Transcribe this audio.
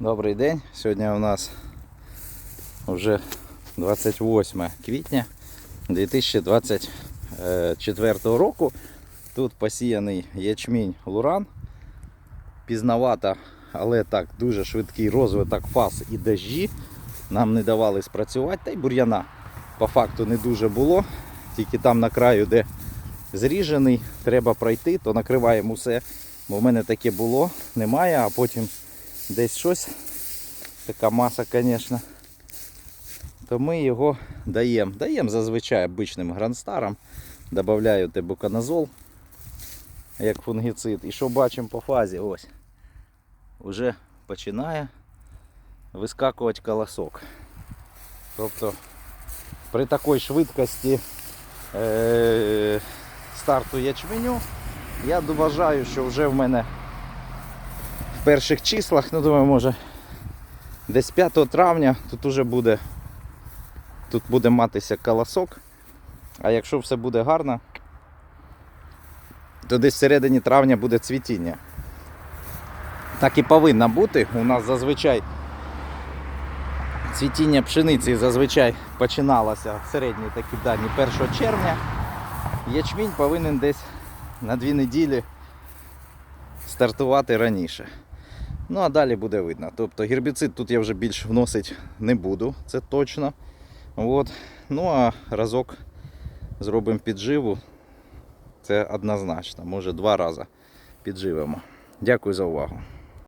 Добрий день. Сьогодні у нас вже 28 квітня 2024 року. Тут посіяний ячмінь Луран. Пізнавато, але так, дуже швидкий розвиток фаз і дощі. Нам не давали спрацювати, та й бур'яна по факту не дуже було. Тільки там на краю, де зріжений, треба пройти, то накриваємо все. Бо в мене таке було, немає, а потім десь щось. Така маса, звісно. То ми його даємо. Даємо зазвичай обичним гранстарам. Добавляю тебуканазол як фунгіцид. І що бачимо по фазі? Ось. Уже починає вискакувати колосок. Тобто при такій швидкості е- старту ячменю я вважаю, що вже в мене перших числах, ну думаю, може десь 5 травня тут уже буде тут буде матися колосок. А якщо все буде гарно, то десь в середині травня буде цвітіння. Так і повинно бути. У нас зазвичай цвітіння пшениці зазвичай починалося в середні такі дані 1 червня. Ячмінь повинен десь на дві неділі стартувати раніше. Ну а далі буде видно. Тобто гербіцид тут я вже більш вносити не буду, це точно. От. Ну а разок зробимо підживу. Це однозначно. Може два рази підживемо. Дякую за увагу.